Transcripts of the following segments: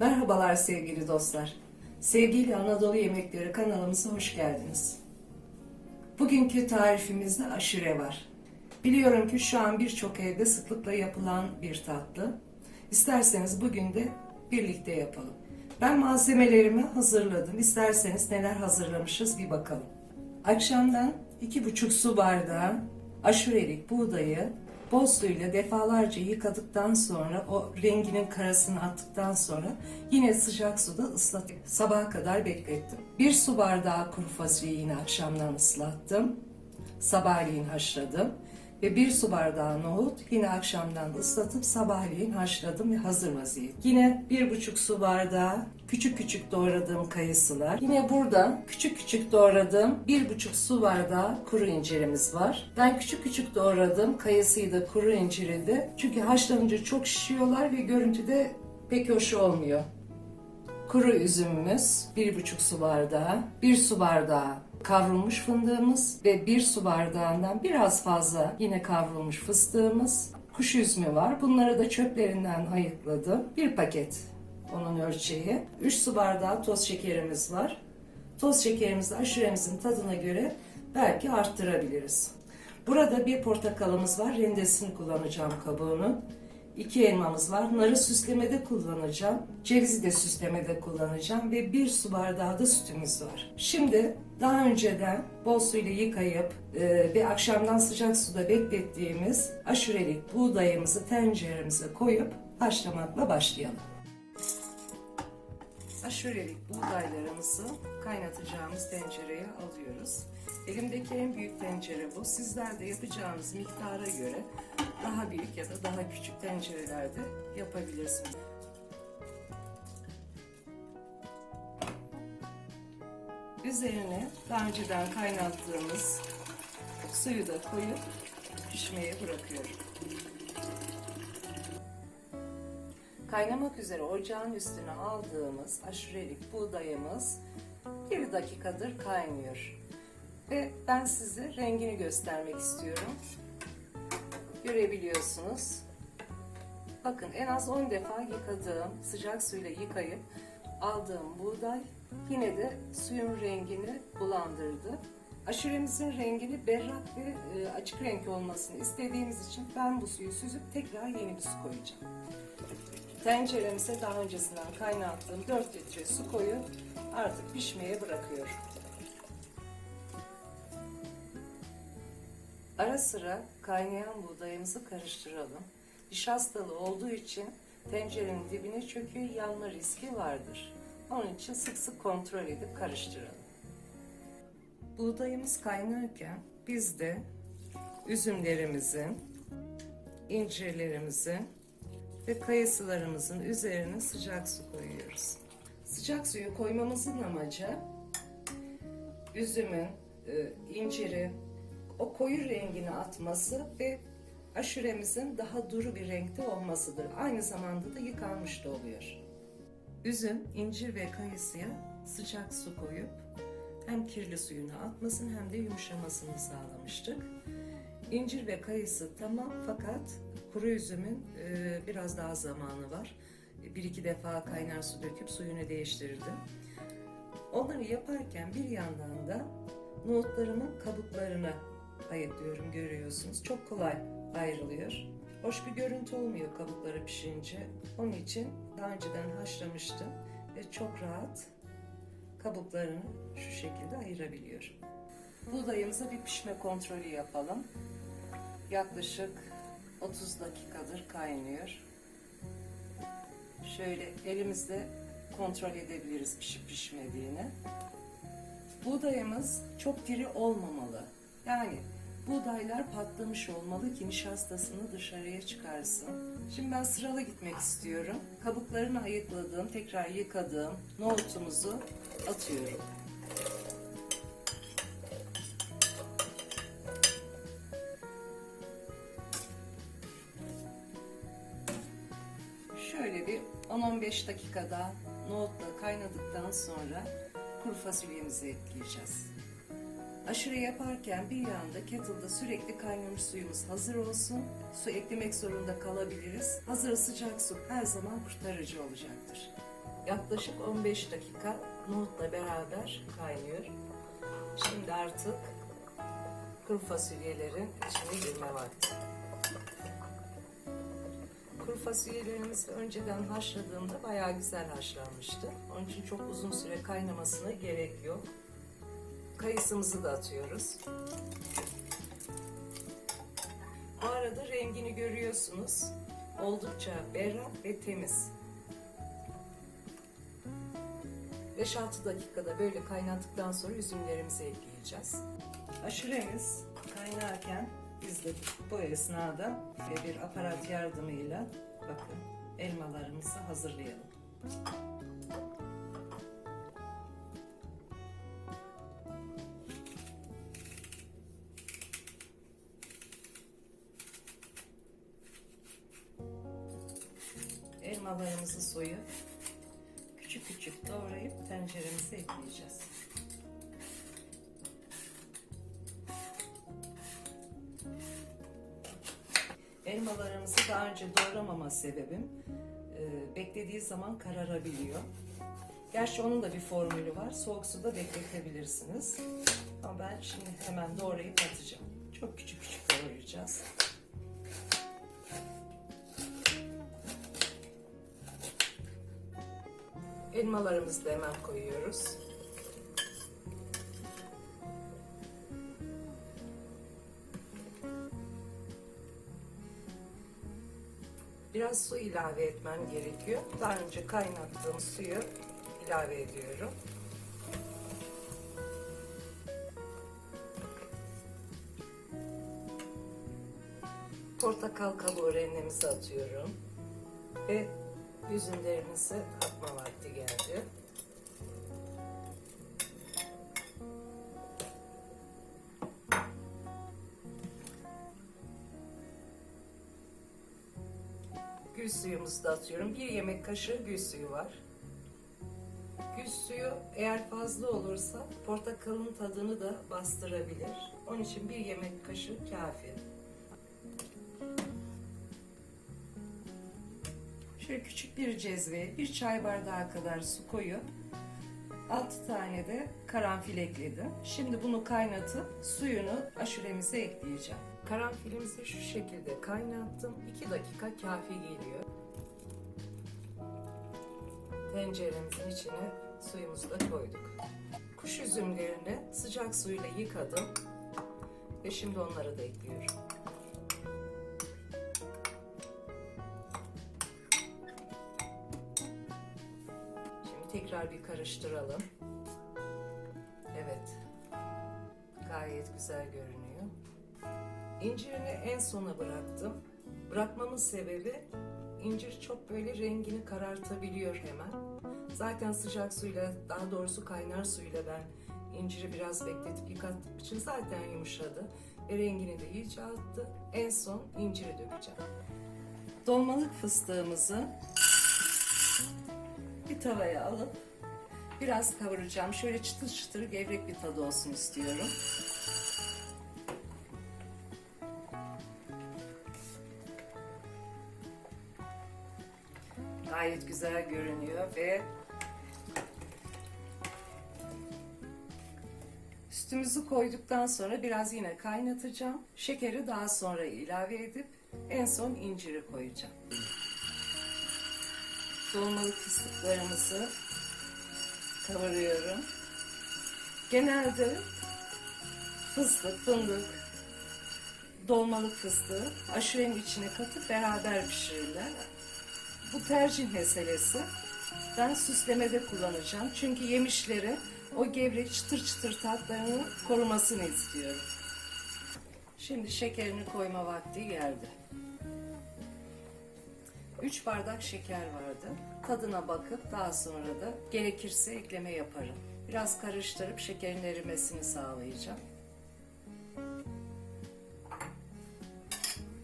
Merhabalar sevgili dostlar. Sevgili Anadolu Yemekleri kanalımıza hoş geldiniz. Bugünkü tarifimizde aşure var. Biliyorum ki şu an birçok evde sıklıkla yapılan bir tatlı. İsterseniz bugün de birlikte yapalım. Ben malzemelerimi hazırladım. İsterseniz neler hazırlamışız bir bakalım. Akşamdan 2,5 su bardağı aşurelik buğdayı bol suyla defalarca yıkadıktan sonra o renginin karasını attıktan sonra yine sıcak suda ıslatıp sabaha kadar beklettim. Bir su bardağı kuru fasulyeyi yine akşamdan ıslattım. Sabahleyin haşladım. Ve bir su bardağı nohut yine akşamdan ıslatıp sabahleyin haşladım ve hazır vaziyet. Yine bir buçuk su bardağı küçük küçük doğradığım kayısılar. Yine burada küçük küçük doğradığım bir buçuk su bardağı kuru incirimiz var. Ben küçük küçük doğradım kayısıyı da kuru inciri de. Çünkü haşlanınca çok şişiyorlar ve görüntüde pek hoş olmuyor. Kuru üzümümüz bir buçuk su bardağı, bir su bardağı kavrulmuş fındığımız ve bir su bardağından biraz fazla yine kavrulmuş fıstığımız, kuş üzümü var. Bunları da çöplerinden ayıkladım. Bir paket onun ölçeği. 3 su bardağı toz şekerimiz var. Toz şekerimizi aşuremizin tadına göre belki arttırabiliriz. Burada bir portakalımız var. Rendesini kullanacağım kabuğunu. İki elmamız var. Narı süslemede kullanacağım. Cevizi de süslemede kullanacağım. Ve bir su bardağı da sütümüz var. Şimdi daha önceden bol suyla yıkayıp e, ve akşamdan sıcak suda beklettiğimiz aşurelik buğdayımızı tenceremize koyup haşlamakla başlayalım. Aşurelik buğdaylarımızı kaynatacağımız tencereye alıyoruz. Elimdeki en büyük tencere bu. Sizler de yapacağınız miktara göre daha büyük ya da daha küçük tencerelerde yapabilirsiniz. Üzerine daha önceden kaynattığımız suyu da koyup pişmeye bırakıyorum. Kaynamak üzere ocağın üstüne aldığımız aşurelik buğdayımız bir dakikadır kaynıyor. Ve ben size rengini göstermek istiyorum. Görebiliyorsunuz. Bakın en az 10 defa yıkadığım, sıcak suyla yıkayıp aldığım buğday yine de suyun rengini bulandırdı. Aşuremizin rengini berrak ve e, açık renk olmasını istediğimiz için ben bu suyu süzüp tekrar yeni bir su koyacağım. Tenceremize daha öncesinden kaynattığım 4 litre su koyup artık pişmeye bırakıyorum. Ara sıra kaynayan buğdayımızı karıştıralım. Nişastalı olduğu için tencerenin dibine çöküyor, yanma riski vardır. Onun için sık sık kontrol edip karıştıralım. Buğdayımız kaynarken biz de üzümlerimizin, incirlerimizin ve kayısılarımızın üzerine sıcak su koyuyoruz. Sıcak suyu koymamızın amacı üzümün, e, incirin o koyu rengini atması ve aşuremizin daha duru bir renkte olmasıdır. Aynı zamanda da yıkanmış da oluyor. Üzüm, incir ve kayısıya sıcak su koyup hem kirli suyunu atmasın hem de yumuşamasını sağlamıştık. İncir ve kayısı tamam fakat kuru üzümün e, biraz daha zamanı var. Bir iki defa kaynar su döküp suyunu değiştirdim. Onları yaparken bir yandan da nohutlarımın kabuklarını ayıklıyorum görüyorsunuz. Çok kolay ayrılıyor. Hoş bir görüntü olmuyor kabukları pişince. Onun için daha önceden haşlamıştım ve çok rahat kabuklarını şu şekilde ayırabiliyorum. Buğdayımıza bir pişme kontrolü yapalım. Yaklaşık 30 dakikadır kaynıyor. Şöyle elimizde kontrol edebiliriz pişip pişmediğini. Buğdayımız çok diri olmamalı. Yani buğdaylar patlamış olmalı ki nişastasını dışarıya çıkarsın. Şimdi ben sıralı gitmek istiyorum. Kabuklarını ayıkladığım, tekrar yıkadığım nohutumuzu atıyorum. Şöyle bir 10-15 dakikada nohutla kaynadıktan sonra kuru fasulyemizi ekleyeceğiz. Aşure yaparken bir yanda kettle'da sürekli kaynamış suyumuz hazır olsun. Su eklemek zorunda kalabiliriz. Hazır sıcak su her zaman kurtarıcı olacaktır. Yaklaşık 15 dakika nohutla beraber kaynıyor. Şimdi artık kuru fasulyelerin içine girme vakti. Kuru fasulyelerimizi önceden haşladığımda bayağı güzel haşlanmıştı. Onun için çok uzun süre kaynamasına gerek yok. Kayısımızı da atıyoruz. Bu arada rengini görüyorsunuz. Oldukça berrak ve temiz. 5-6 dakikada böyle kaynattıktan sonra üzümlerimizi ekleyeceğiz. Aşuremiz kaynarken biz de bu esnada bir aparat yardımıyla bakın elmalarımızı hazırlayalım. Elmalarımızı soyup küçük küçük doğrayıp tenceremize ekleyeceğiz. Elmalarımızı daha önce doğramama sebebim e, beklediği zaman kararabiliyor. Gerçi onun da bir formülü var. Soğuk suda bekletebilirsiniz. Ama ben şimdi hemen doğrayıp atacağım. Çok küçük küçük doğrayacağız. Elmalarımızı da hemen koyuyoruz. Biraz su ilave etmem gerekiyor. Daha önce kaynattığım suyu ilave ediyorum. Portakal kabuğu rendemizi atıyorum. Ve üzümlerimizi vakti geldi. Gül suyumuzu da atıyorum. Bir yemek kaşığı gül suyu var. Gül suyu eğer fazla olursa portakalın tadını da bastırabilir. Onun için bir yemek kaşığı kafi. Şöyle küçük bir cezveye bir çay bardağı kadar su koyup 6 tane de karanfil ekledim. Şimdi bunu kaynatıp suyunu aşuremize ekleyeceğim. Karanfilimizi şu şekilde kaynattım. 2 dakika kafi geliyor. Tenceremizin içine suyumuzu da koyduk. Kuş üzümlerini sıcak suyla yıkadım ve şimdi onları da ekliyorum. Tekrar bir karıştıralım. Evet. Gayet güzel görünüyor. İncirini en sona bıraktım. Bırakmamın sebebi incir çok böyle rengini karartabiliyor hemen. Zaten sıcak suyla, daha doğrusu kaynar suyla ben inciri biraz bekletip yıkattığım için zaten yumuşadı. Ve rengini de iyice attı. En son inciri dökeceğim. Dolmalık fıstığımızı tavaya alıp biraz kavuracağım. Şöyle çıtır çıtır gevrek bir tadı olsun istiyorum. Gayet güzel görünüyor ve Sütümüzü koyduktan sonra biraz yine kaynatacağım. Şekeri daha sonra ilave edip en son inciri koyacağım. Dolmalık fıstıklarımızı kavuruyorum. Genelde fıstık, fındık, dolmalık fıstığı aşurenin içine katıp beraber pişirirler. Bu tercih meselesi. Ben süslemede kullanacağım. Çünkü yemişleri o gevrek çıtır çıtır tatlarını korumasını istiyorum. Şimdi şekerini koyma vakti geldi. 3 bardak şeker vardı. Tadına bakıp daha sonra da gerekirse ekleme yaparım. Biraz karıştırıp şekerin erimesini sağlayacağım.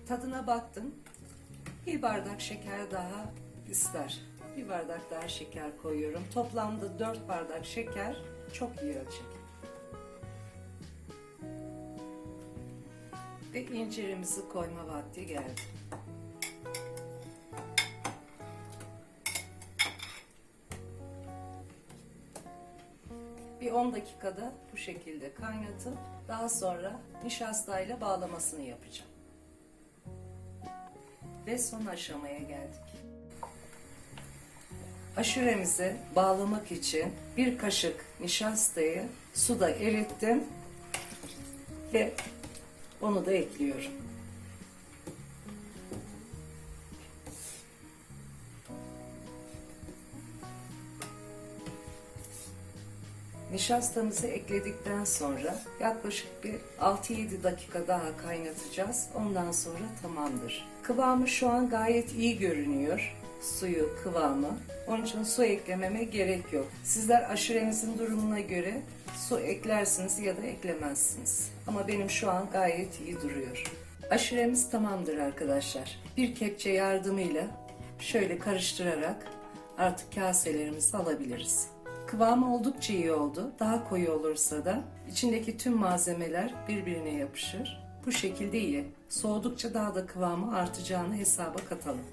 Tadına baktım. Bir bardak şeker daha ister. Bir bardak daha şeker koyuyorum. Toplamda 4 bardak şeker çok iyi ölçek. Ve incirimizi koyma vakti geldi. Bir 10 dakikada bu şekilde kaynatıp daha sonra nişastayla bağlamasını yapacağım. Ve son aşamaya geldik. Aşuremizi bağlamak için bir kaşık nişastayı suda erittim ve onu da ekliyorum. Nişastamızı ekledikten sonra yaklaşık bir 6-7 dakika daha kaynatacağız. Ondan sonra tamamdır. Kıvamı şu an gayet iyi görünüyor. Suyu, kıvamı. Onun için su eklememe gerek yok. Sizler aşurenizin durumuna göre su eklersiniz ya da eklemezsiniz. Ama benim şu an gayet iyi duruyor. Aşuremiz tamamdır arkadaşlar. Bir kepçe yardımıyla şöyle karıştırarak artık kaselerimizi alabiliriz. Kıvamı oldukça iyi oldu. Daha koyu olursa da içindeki tüm malzemeler birbirine yapışır. Bu şekilde iyi. Soğudukça daha da kıvamı artacağını hesaba katalım.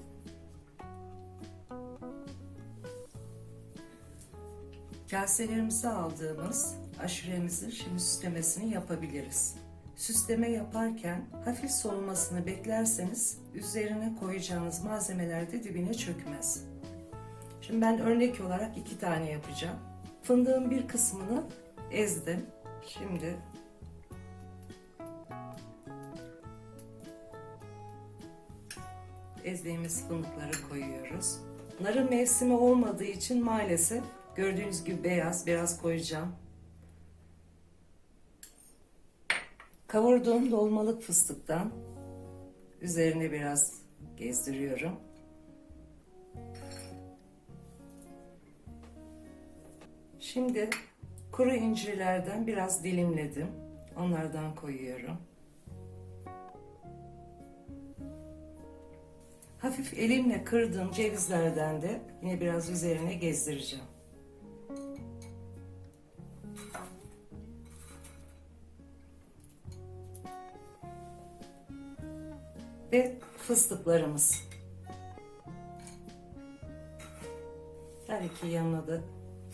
Kaselerimize aldığımız aşuremizin şimdi süslemesini yapabiliriz. Süsleme yaparken hafif soğumasını beklerseniz üzerine koyacağınız malzemeler de dibine çökmez. Şimdi ben örnek olarak iki tane yapacağım. Fındığın bir kısmını ezdim. Şimdi ezdiğimiz fındıkları koyuyoruz. Narın mevsimi olmadığı için maalesef gördüğünüz gibi beyaz biraz koyacağım. Kavurduğum dolmalık fıstıktan üzerine biraz gezdiriyorum. Şimdi kuru incirlerden biraz dilimledim. Onlardan koyuyorum. Hafif elimle kırdığım cevizlerden de yine biraz üzerine gezdireceğim. Ve fıstıklarımız. Her iki yanına da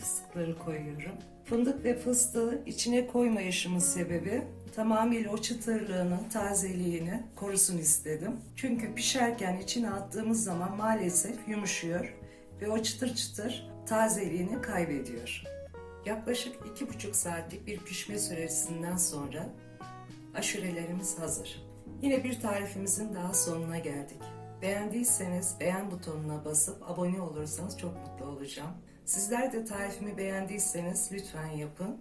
fıstıkları koyuyorum. Fındık ve fıstığı içine koymayışımın sebebi tamamıyla o çıtırlığını, tazeliğini korusun istedim. Çünkü pişerken içine attığımız zaman maalesef yumuşuyor ve o çıtır çıtır tazeliğini kaybediyor. Yaklaşık iki buçuk saatlik bir pişme süresinden sonra aşurelerimiz hazır. Yine bir tarifimizin daha sonuna geldik. Beğendiyseniz beğen butonuna basıp abone olursanız çok mutlu olacağım. Sizler de tarifimi beğendiyseniz lütfen yapın.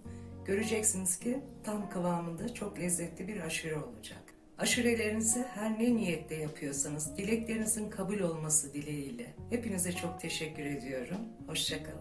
Göreceksiniz ki tam kıvamında çok lezzetli bir aşure olacak. Aşurelerinizi her ne niyette yapıyorsanız dileklerinizin kabul olması dileğiyle. Hepinize çok teşekkür ediyorum. Hoşçakalın.